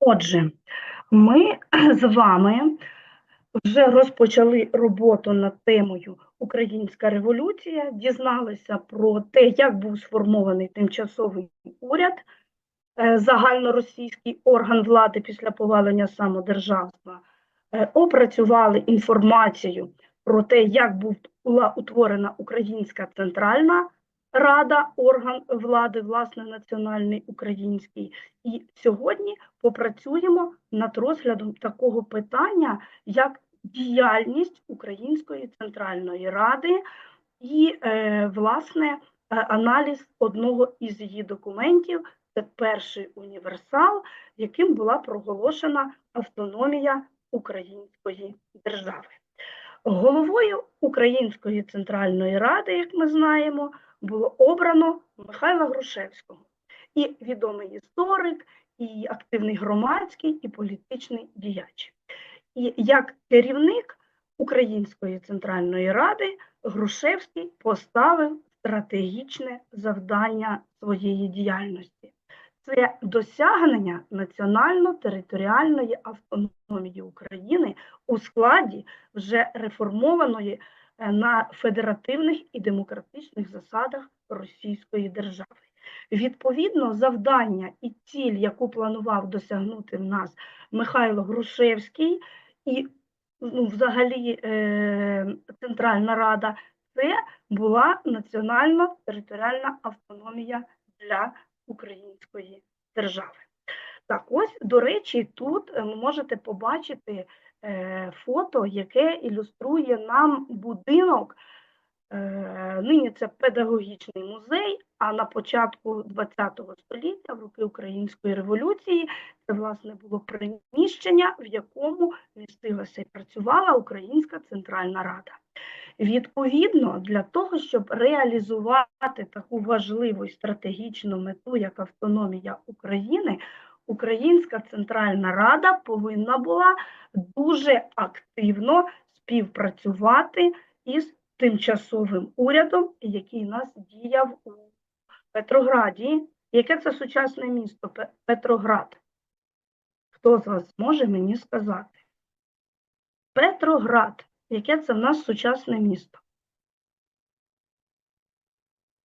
Отже, ми з вами вже розпочали роботу над темою Українська революція, дізналися про те, як був сформований тимчасовий уряд, е, загальноросійський орган влади після повалення самодержавства, е, опрацювали інформацію про те, як була утворена Українська Центральна Рада, орган влади, власне, національний український. І сьогодні попрацюємо над розглядом такого питання, як діяльність Української Центральної Ради і, е, власне, е, аналіз одного із її документів. Це перший універсал, яким була проголошена автономія Української держави. Головою Української Центральної Ради, як ми знаємо, було обрано Михайла Грушевського і відомий історик, і активний громадський, і політичний діяч. І як керівник Української Центральної Ради Грушевський поставив стратегічне завдання своєї діяльності. Це досягнення національно-територіальної автономії України у складі вже реформованої на федеративних і демократичних засадах Російської держави. Відповідно, завдання і ціль, яку планував досягнути в нас Михайло Грушевський і ну, взагалі е, Центральна Рада, це була національно-територіальна автономія для української держави. Так, ось, до речі, тут е, ви можете побачити е, фото, яке ілюструє нам будинок. Е, нині це педагогічний музей, а на початку ХХ століття, в роки Української революції, це власне було приміщення, в якому містилася і працювала Українська Центральна Рада. Відповідно, для того, щоб реалізувати таку важливу і стратегічну мету, як автономія України, Українська Центральна Рада повинна була дуже активно співпрацювати із тимчасовим урядом, який нас діяв у Петрограді. Яке це сучасне місто Петроград? Хто з вас може мені сказати? Петроград. Яке це в нас сучасне місто?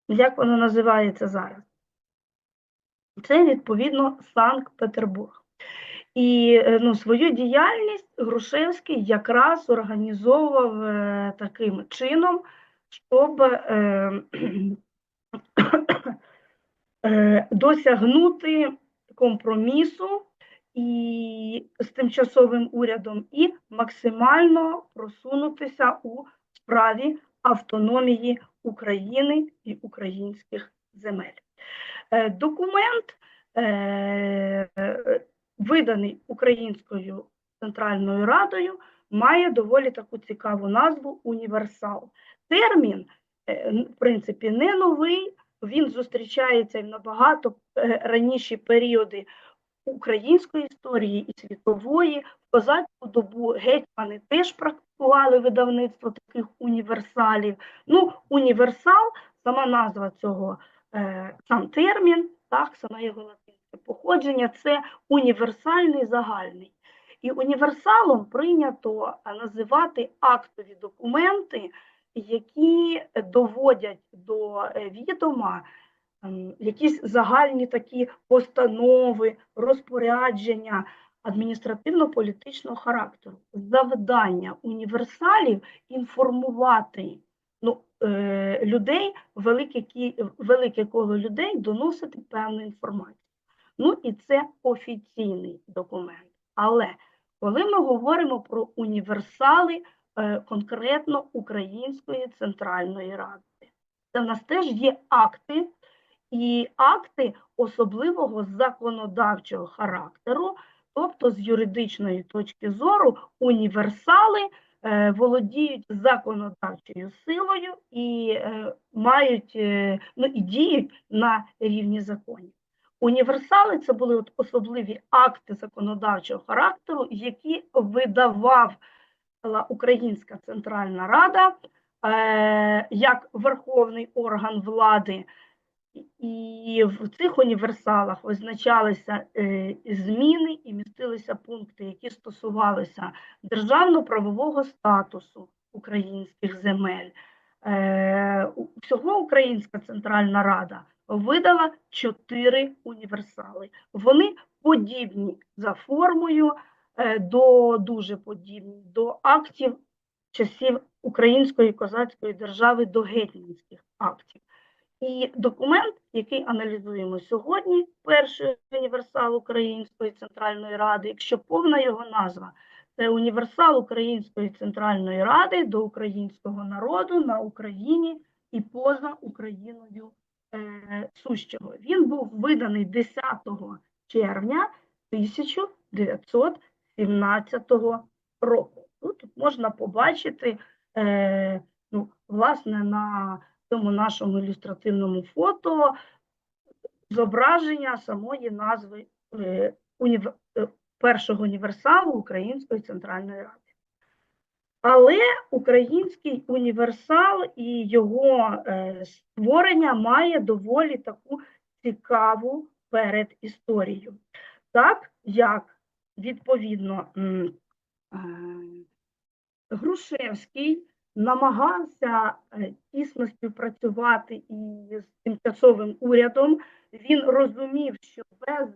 Як воно називається зараз? Це, відповідно, Санкт-Петербург. І е, ну, свою діяльність Грушевський якраз організовував е, таким чином, щоб е, е, досягнути компромісу і з тимчасовим урядом і максимально просунутися у справі автономії України і українських земель. Е, Документ, е, виданий Українською Центральною Радою, має доволі таку цікаву назву універсал. Термін, е, в принципі, не новий, він зустрічається в набагато раніші періоди української історії і світової. В козацьку добу гетьмани теж практикували видавництво таких універсалів. Ну, універсал, сама назва цього, сам термін, так, саме його латинське походження це універсальний загальний. І універсалом прийнято е, називати актові документи, які доводять до е, відома ем, якісь загальні такі постанови, розпорядження адміністративно-політичного характеру. Завдання універсалів інформувати ну, е, людей, велике, велике коло людей доносити певну інформацію. Ну і це офіційний документ. Але коли ми говоримо про універсали е, конкретно Української Центральної Ради, це в нас теж є акти, і акти особливого законодавчого характеру, тобто з юридичної точки зору універсали е, володіють законодавчою силою і е, мають е, ну, і діють на рівні законів. Універсали це були от особливі акти законодавчого характеру, які видавала Українська Центральна Рада е, як верховний орган влади І в цих універсалах визначалися е, зміни і містилися пункти, які стосувалися державно-правового статусу українських земель. Е, Всього Українська Центральна Рада видала чотири універсали. Вони подібні за формою, е, до дуже подібні до актів часів Української козацької держави до гетьманських актів. І документ, який аналізуємо сьогодні, перший універсал Української Центральної Ради, якщо повна його назва, це універсал Української Центральної Ради до українського народу на Україні і поза Україною е, сущого. Він був виданий 10 червня 1917 року. Тут можна побачити, е, ну, власне, на цьому нашому ілюстративному фото зображення самої назви е, універ- е, першого універсалу Української Центральної Ради. Але український універсал і його е, створення має доволі таку цікаву передісторію. Так як відповідно Грушевський намагався е, тісно співпрацювати із тимчасовим урядом. Він розумів, що без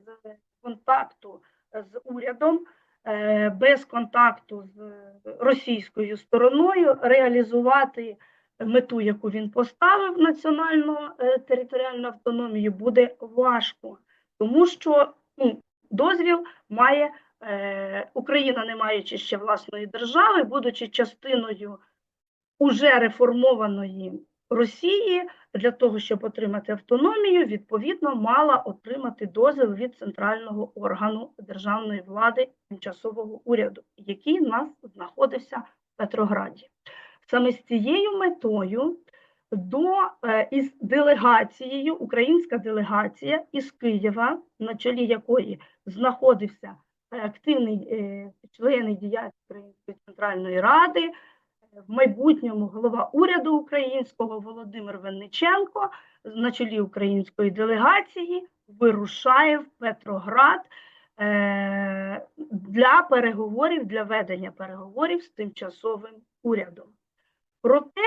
контакту з урядом, е, без контакту з російською стороною реалізувати мету, яку він поставив, національну е, територіальну автономію, буде важко, тому що ну, дозвіл має Україна, не маючи ще власної держави, будучи частиною уже реформованої Росії, для того, щоб отримати автономію, відповідно мала отримати дозвіл від центрального органу державної влади тимчасового уряду, який у нас знаходився в Петрограді. Саме з цією метою до е, із делегацією, українська делегація із Києва, на чолі якої знаходився е, активний е, член і діяч Української центральної ради, в майбутньому голова уряду українського Володимир Винниченко на чолі української делегації вирушає в Петроград е, для переговорів, для ведення переговорів з тимчасовим урядом. Проте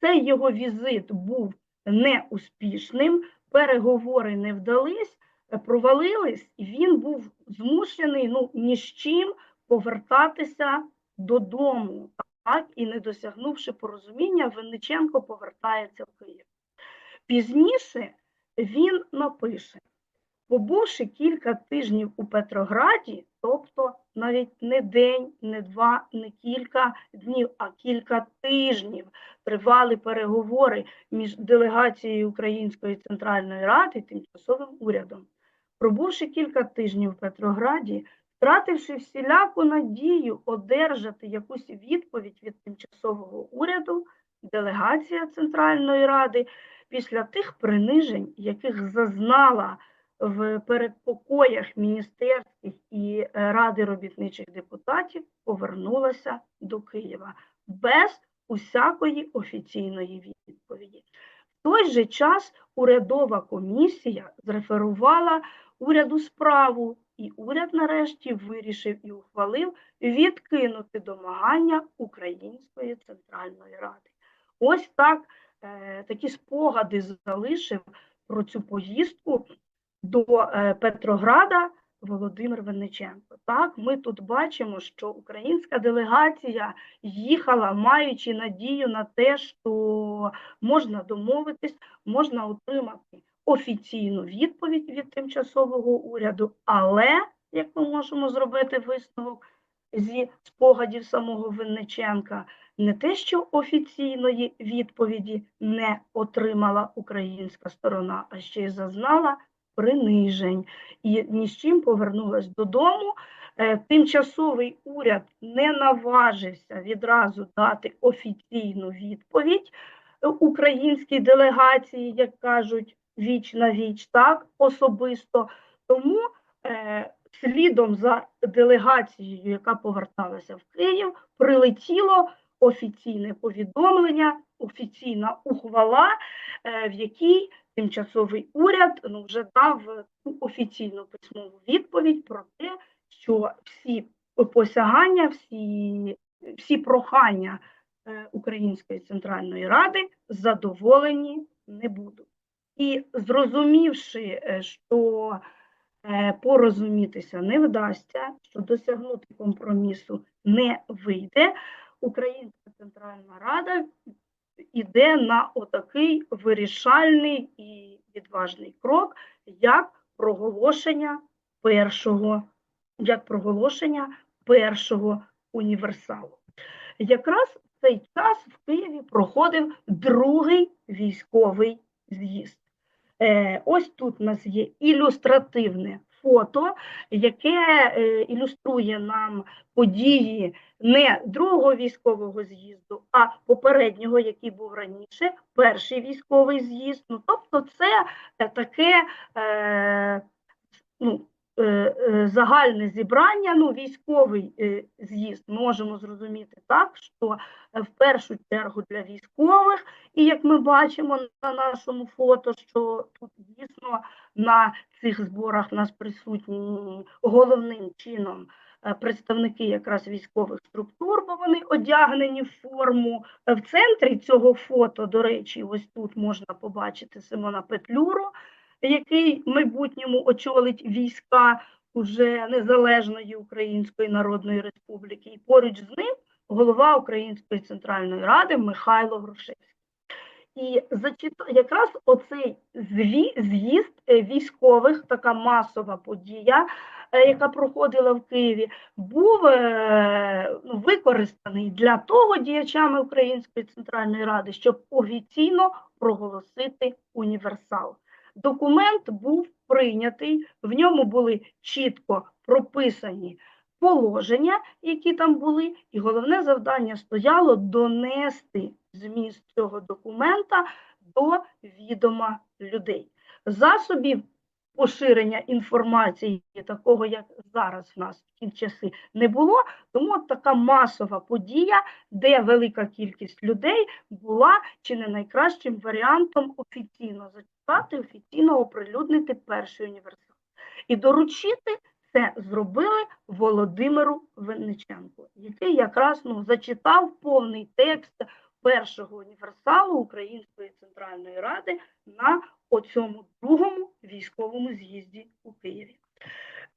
цей його візит був неуспішним, переговори не вдались, провалились, і він був змушений ну, ні з чим повертатися додому. Так, і не досягнувши порозуміння, Винниченко повертається в Київ. Пізніше він напише, побувши кілька тижнів у Петрограді, тобто навіть не день, не два, не кілька днів, а кілька тижнів тривали переговори між делегацією Української Центральної Ради і тимчасовим урядом. Пробувши кілька тижнів в Петрограді, втративши всіляку надію одержати якусь відповідь від тимчасового уряду, делегація Центральної Ради після тих принижень, яких зазнала в передпокоях міністерських і е, Ради робітничих депутатів, повернулася до Києва без усякої офіційної відповіді. В той же час урядова комісія зреферувала уряду справу, і уряд нарешті вирішив і ухвалив відкинути домагання Української Центральної Ради. Ось так е, такі спогади залишив про цю поїздку до е, Петрограда Володимир Винниченко. Так, ми тут бачимо, що українська делегація їхала, маючи надію на те, що можна домовитись, можна отримати офіційну відповідь від тимчасового уряду, але, як ми можемо зробити висновок зі спогадів самого Винниченка, не те, що офіційної відповіді не отримала українська сторона, а ще й зазнала принижень і ні з чим повернулась додому. Е, Тимчасовий уряд не наважився відразу дати офіційну відповідь е, українській делегації, як кажуть, віч на віч, так особисто. Тому е, слідом за делегацією, яка поверталася в Київ, прилетіло офіційне повідомлення, офіційна ухвала, е, в якій тимчасовий уряд ну, вже дав офіційну письмову відповідь про те, що всі посягання, всі, всі прохання е, Української центральної ради задоволені не будуть. І зрозумівши, е, що е, порозумітися не вдасться, що досягнути компромісу не вийде, Українська Центральна Рада іде на отакий вирішальний і відважний крок, як проголошення першого, як проголошення першого універсалу. Якраз в цей час в Києві проходив другий військовий з'їзд. Е, ось тут у нас є ілюстративне фото, яке е, ілюструє нам події не другого військового з'їзду, а попереднього, який був раніше, перший військовий з'їзд. Ну, тобто, це таке е, ну, загальне зібрання, ну, військовий е, з'їзд, можемо зрозуміти так, що е, в першу чергу для військових, і як ми бачимо на нашому фото, що тут дійсно на цих зборах нас присутні головним чином е, представники якраз військових структур, бо вони одягнені в форму. Е, В центрі цього фото, до речі, ось тут можна побачити Симона Петлюру, який в майбутньому очолить війська уже Незалежної Української Народної Республіки, і поруч з ним голова Української Центральної Ради Михайло Грушевський. І якраз оцей з'їзд е, військових, така масова подія, е, яка проходила в Києві, був е, ну, використаний для того діячами Української Центральної Ради, щоб офіційно проголосити універсал. Документ був прийнятий, в ньому були чітко прописані положення, які там були, і головне завдання стояло донести зміст цього документа до відома людей. Засобів поширення інформації, такого як зараз в нас в ті часи, не було, тому от така масова подія, де велика кількість людей була чи не найкращим варіантом офіційно зачитати, офіційно оприлюднити перший університет. І доручити це зробили Володимиру Винниченку, який якраз ну, зачитав повний текст першого універсалу Української Центральної Ради на оцьому другому військовому з'їзді у Києві.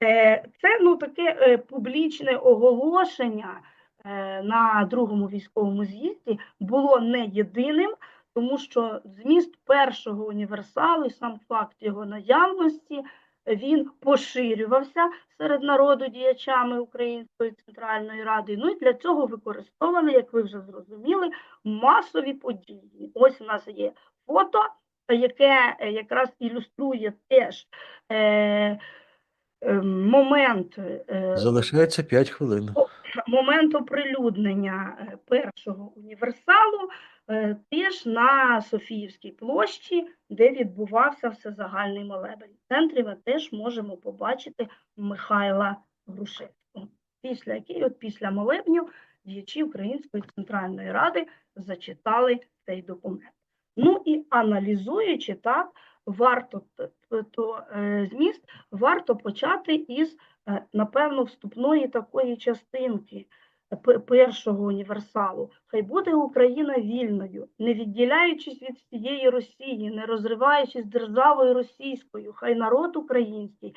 Е, Це ну, таке е, публічне оголошення е, на другому військовому з'їзді було не єдиним, тому що зміст першого універсалу і сам факт його наявності він поширювався серед народу діячами Української Центральної Ради. Ну і для цього використовували, як ви вже зрозуміли, масові події. Ось у нас є фото, яке е, якраз ілюструє теж е, е, момент. Е, Залишається 5 хвилин. момент оприлюднення першого універсалу теж на Софіївській площі, де відбувався всезагальний молебень. В центрі ми теж можемо побачити Михайла Грушевського, після який, от після молебню, діячі Української Центральної Ради зачитали цей документ. Ну і аналізуючи так, варто то е, зміст, варто почати із е, напевно, вступної такої частинки першого універсалу. Хай буде Україна вільною, не відділяючись від всієї Росії, не розриваючись державою російською, хай народ український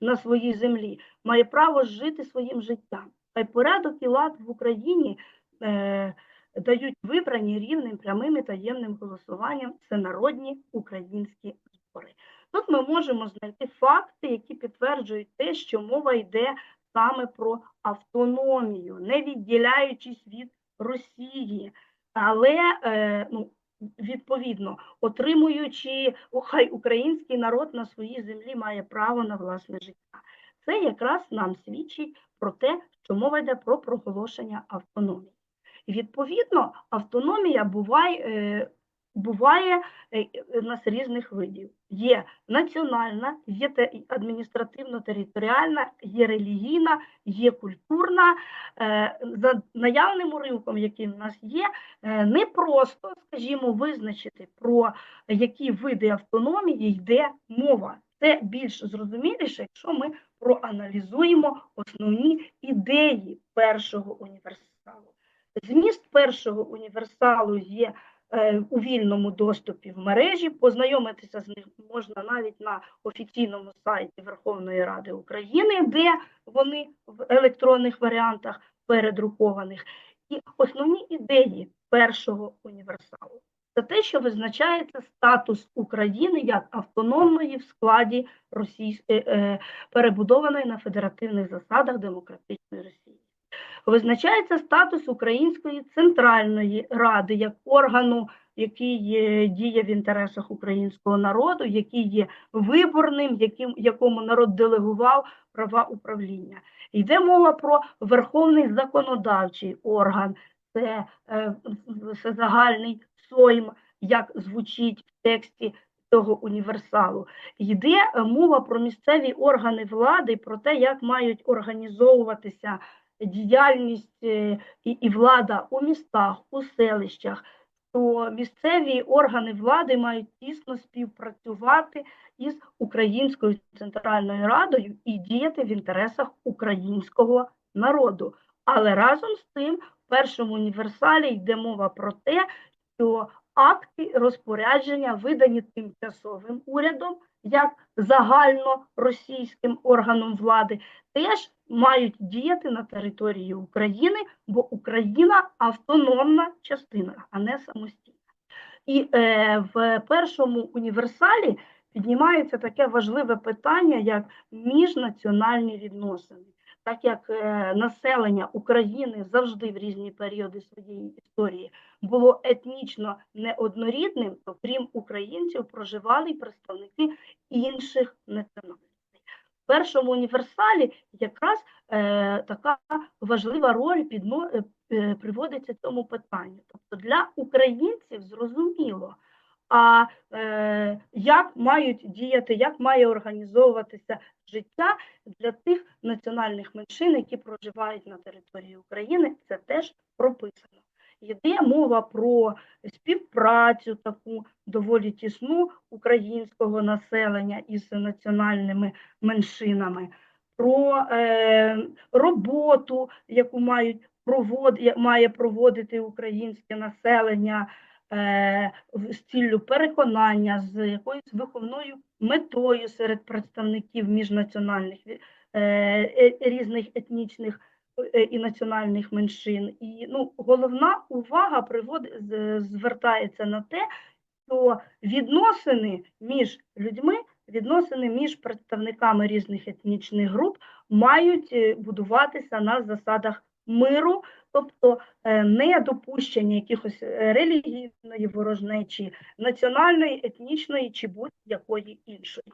на своїй землі має право жити своїм життям. Хай порядок і лад в Україні е, дають вибрані рівним, прямим і таємним голосуванням всенародні українські збори. Тут ми можемо знайти факти, які підтверджують те, що мова йде саме про автономію, не відділяючись від Росії, але е, ну, відповідно отримуючи, хай український народ на своїй землі має право на власне життя. Це якраз нам свідчить про те, що мова йде про проголошення автономії. Відповідно, автономія буває. Буває е, е, нас різних видів. Є національна, є те- адміністративно-територіальна, є релігійна, є культурна. Е, За наявним уривком, який в нас є, не просто, скажімо, визначити, про які види автономії йде мова. Це більш зрозуміліше, якщо ми проаналізуємо основні ідеї першого універсалу. Зміст першого універсалу є у вільному доступі в мережі. Познайомитися з ним можна навіть на офіційному сайті Верховної Ради України, де вони в електронних варіантах передрукованих. І основні ідеї першого універсалу це те, що визначається статус України як автономної в складі російської е, перебудованої на федеративних засадах демократичної Росії. Визначається статус Української центральної ради як органу, який є- діє в інтересах українського народу, який є виборним, яким, якому народ делегував права управління. Йде мова про верховний законодавчий орган, це е, загальний сойм, як звучить в тексті цього універсалу. Йде е, мова про місцеві органи влади, про те, як мають організовуватися діяльність е, і, і влада у містах, у селищах, то місцеві органи влади мають тісно співпрацювати із Українською Центральною Радою і діяти в інтересах українського народу. Але разом з тим, в першому універсалі йде мова про те, що акти розпорядження, видані тимчасовим урядом, як загальноросійським органом влади, теж мають діяти на території України, бо Україна автономна частина, а не самостійна. І е, в першому універсалі піднімається таке важливе питання, як міжнаціональні відносини. Так як е, населення України завжди в різні періоди своєї історії було етнічно неоднорідним, то крім українців проживали й представники інших національностей. В першому універсалі якраз е, така важлива роль підно, е, е, приводиться цьому питанню. Тобто для українців зрозуміло, а е, як мають діяти, як має організовуватися життя для тих національних меншин, які проживають на території України, це теж прописано. Йде мова про співпрацю таку доволі тісну українського населення із національними меншинами, про е, роботу, яку мають провод, має проводити українське населення з ціллю переконання, з якоюсь виховною метою серед представників міжнаціональних е, е, різних етнічних е, і національних меншин. І ну, головна увага привод, з- звертається на те, що відносини між людьми, відносини між представниками різних етнічних груп мають е, будуватися на засадах миру, тобто е, не допущення якихось е, релігійної ворожнечі, національної, етнічної чи будь-якої іншої.